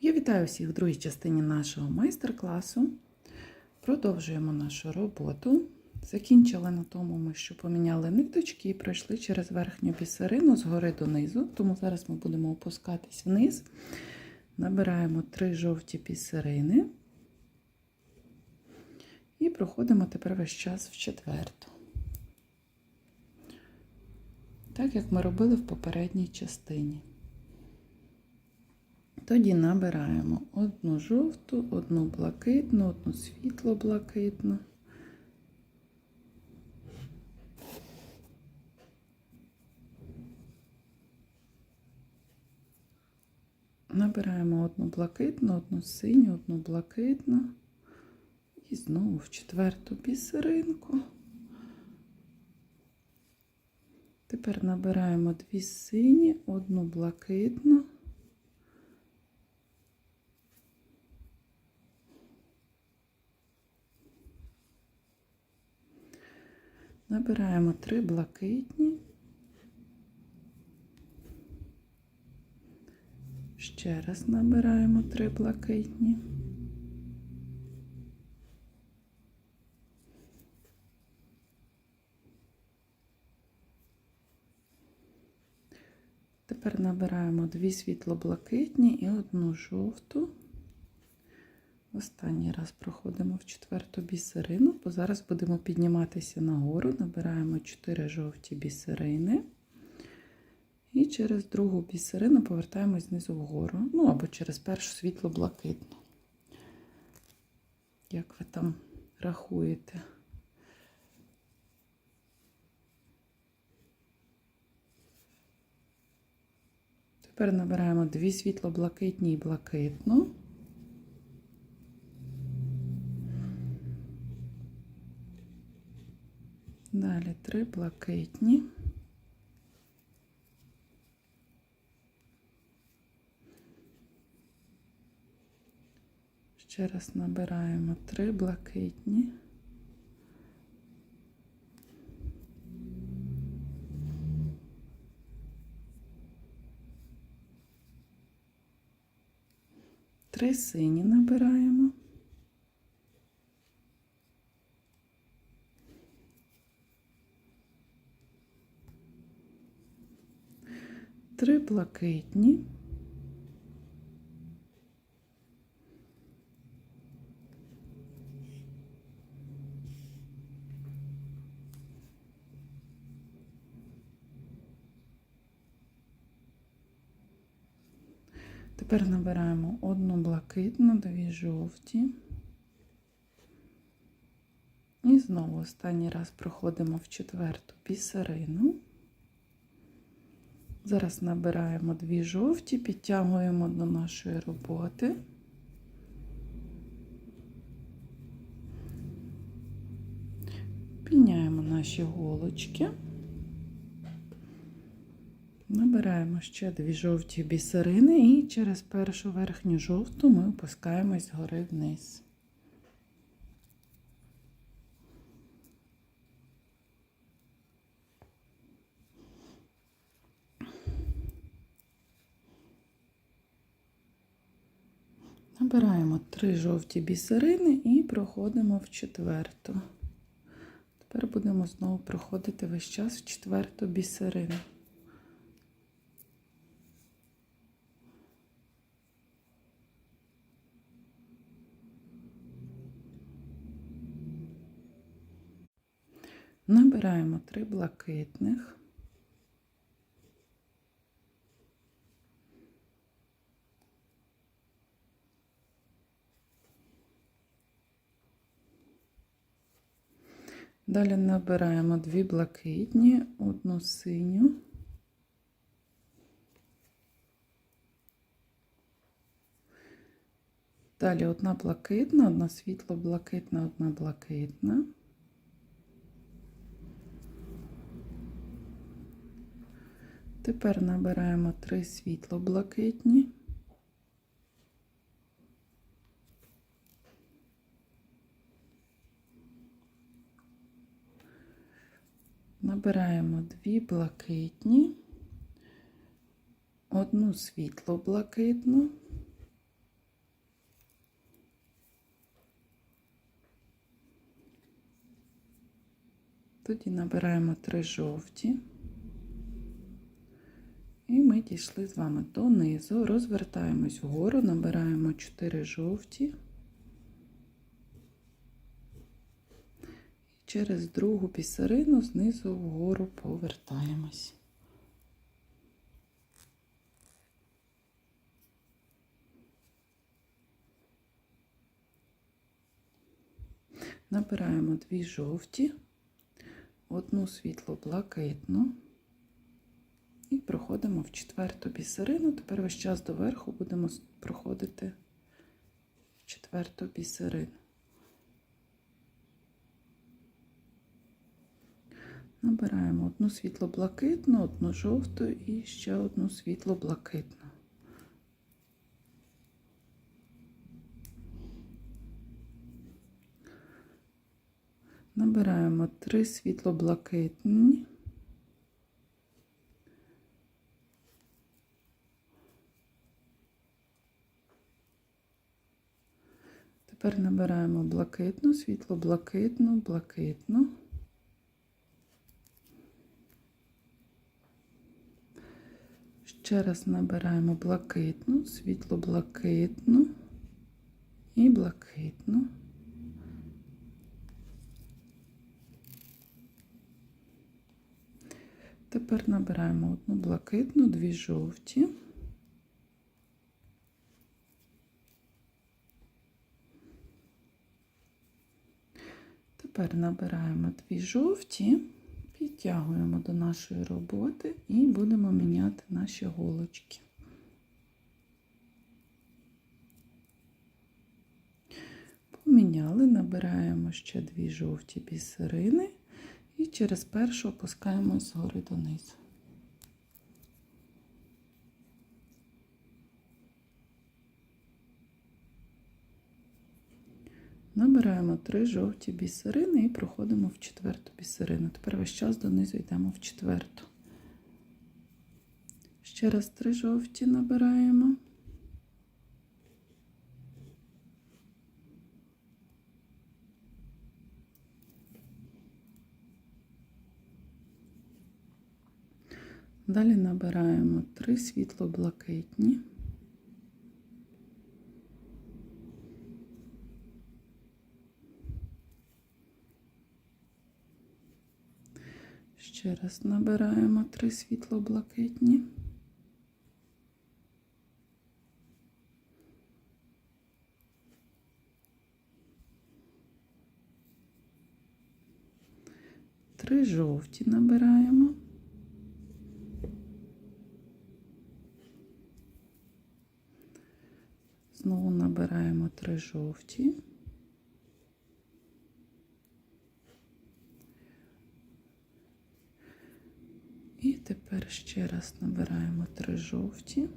Я вітаю всіх в другій частині нашого майстер-класу. Продовжуємо нашу роботу. Закінчили на тому, ми, що поміняли ниточки і пройшли через верхню бісерину згори донизу. Тому зараз ми будемо опускатись вниз. Набираємо три жовті бісерини і проходимо тепер весь час в четверту. Так як ми робили в попередній частині. Тоді набираємо одну жовту, одну блакитну, одну світло-блакитну. Набираємо одну блакитну, одну синю, одну блакитну. І знову в четверту бісеринку. Тепер набираємо дві сині, одну блакитну. Набираємо три блакитні. Ще раз набираємо три блакитні. Тепер набираємо дві світло-блакитні і одну жовту. Останній раз проходимо в четверту бісерину, бо зараз будемо підніматися нагору, набираємо 4 жовті бісерини. І через другу бісерину повертаємось знизу вгору. Ну або через першу світло-блакитну. Як ви там рахуєте? Тепер набираємо дві світло-блакитні і блакитну. Далі три блакитні. Ще раз набираємо три блакитні. Три сині набираємо. Три блакитні. Тепер набираємо одну блакитну, дві жовті. І знову останній раз проходимо в четверту бісерину. Зараз набираємо дві жовті, підтягуємо до нашої роботи. Піняємо наші голочки. Набираємо ще дві жовті бісерини і через першу верхню жовту ми опускаємось згори вниз. Набираємо три жовті бісерини і проходимо в четверту. Тепер будемо знову проходити весь час в четверту бісерину. Набираємо три блакитних. Далі набираємо дві блакитні, одну синю. Далі одна блакитна, одна світло-блакитна, одна блакитна. Тепер набираємо три світло-блакитні. Набираємо дві блакитні, одну світло блакитну. Тоді набираємо три жовті, і ми дійшли з вами донизу, розвертаємось вгору, набираємо 4 жовті. Через другу бісерину знизу вгору повертаємось. Набираємо дві жовті, одну світло-блакитну. І проходимо в четверту бісерину. Тепер весь час доверху будемо проходити в четверту бісерину. Набираємо одну світло-блакитну, одну жовту і ще одну світло-блакитну. Набираємо три світло-блакитні. Тепер набираємо блакитну, світло-блакитну, блакитну. Ще раз набираємо блакитну, світло-блакитну і блакитну. Тепер набираємо одну блакитну, дві жовті. Тепер набираємо дві жовті, підтягуємо до нашої роботи і будемо міняти наші голочки. Поміняли, набираємо ще дві жовті бісерини і через першу опускаємо згори донизу. Набираємо три жовті бісерини і проходимо в четверту бісерину. Тепер весь час донизу йдемо в четверту. Ще раз три жовті набираємо. Далі набираємо три світло-блакитні. Ще раз набираємо три світло-блакитні. Три жовті набираємо. Знову набираємо три жовті. І тепер ще раз набираємо три жовті.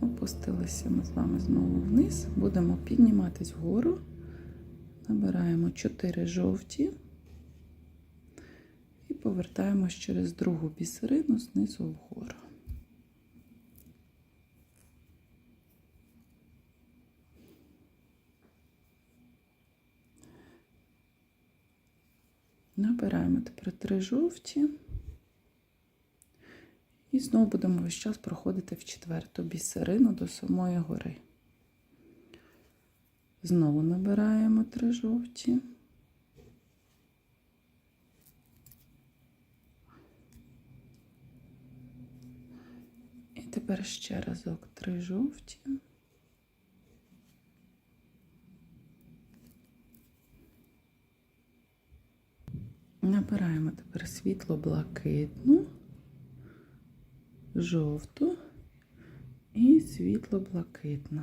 Опустилися ми з вами знову вниз. Будемо підніматись вгору. Набираємо 4 жовті і повертаємось через другу бісерину знизу вгору. Набираємо тепер три жовті. І знову будемо весь час проходити в четверту бісерину до самої гори. Знову набираємо три жовті. І тепер ще разок три жовті. Набираємо тепер світло-блакитну, жовту і світло-блакитну.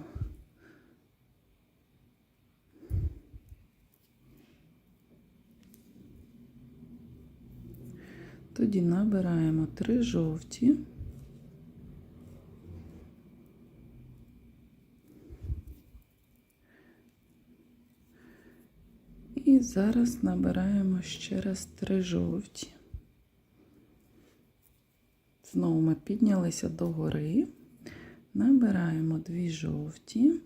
Тоді набираємо три жовті. І зараз набираємо ще раз три жовті. Знову ми піднялися до гори, набираємо дві жовті,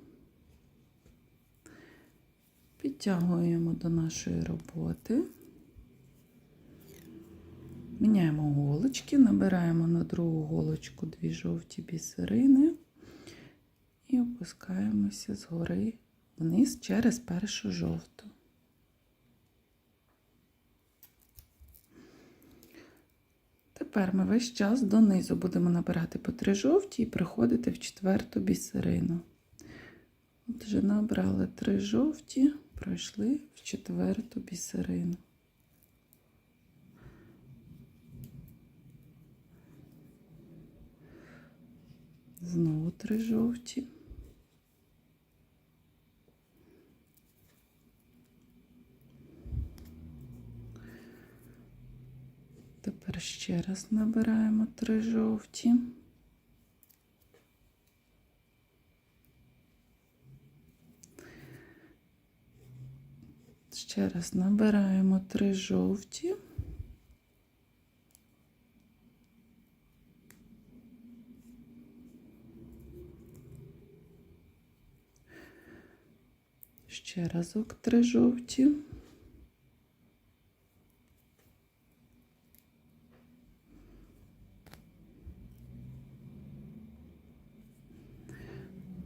підтягуємо до нашої роботи. Міняємо голочки, набираємо на другу голочку дві жовті бісерини і опускаємося згори вниз через першу жовту. Тепер ми весь час донизу будемо набирати по три жовті і приходити в четверту бісерину. От вже набрали три жовті, пройшли в четверту бісерину. Знову три жовті. Тепер ще раз набираємо три жовті. Ще раз набираємо три жовті. Ще разок три жовті.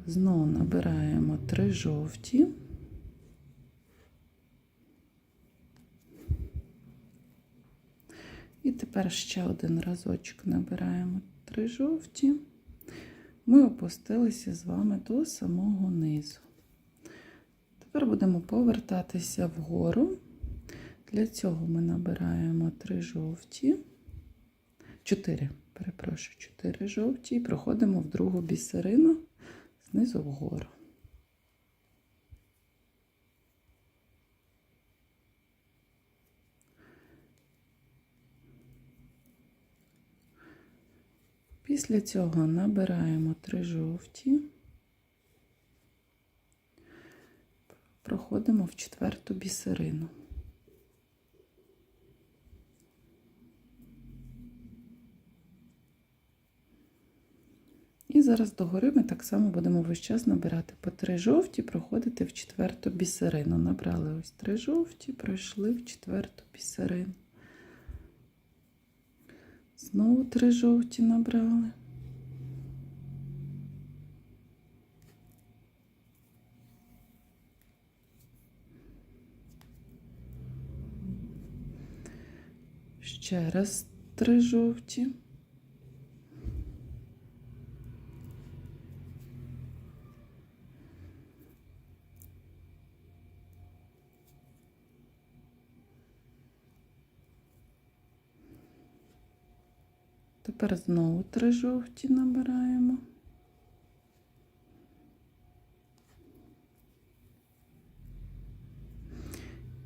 Знову набираємо три жовті. І тепер ще один разочок набираємо три жовті. Ми опустилися з вами до самого низу. Тепер будемо повертатися вгору. Для цього ми набираємо три жовті, чотири, перепрошую, чотири жовті і проходимо в другу бісерину знизу вгору. Після цього набираємо три жовті, проходимо в четверту бісерину. І зараз догори ми так само будемо весь час набирати по три жовті, проходити в четверту бісерину. Набрали ось три жовті, пройшли в четверту бісерину. Знову три жовті набрали. Ще раз три жовті. Тепер знову три жовті набираємо.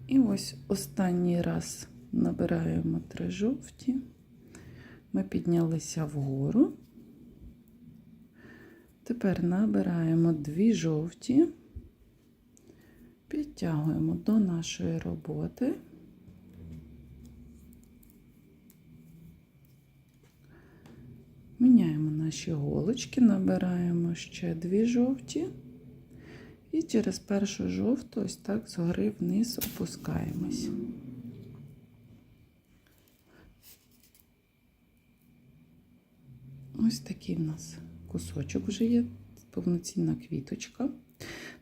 І ось останній раз набираємо три жовті. Ми піднялися вгору. Тепер набираємо дві жовті, підтягуємо до нашої роботи. Міняємо наші голочки, набираємо ще дві жовті і через першу жовту ось так згори вниз опускаємось. Ось такий в нас кусочок вже є, повноцінна квіточка.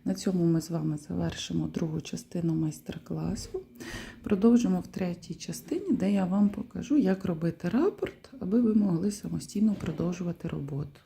На цьому ми з вами завершимо другу частину майстер-класу. Продовжимо в третій частині, де я вам покажу, як робити рапорт, аби ви могли самостійно продовжувати роботу.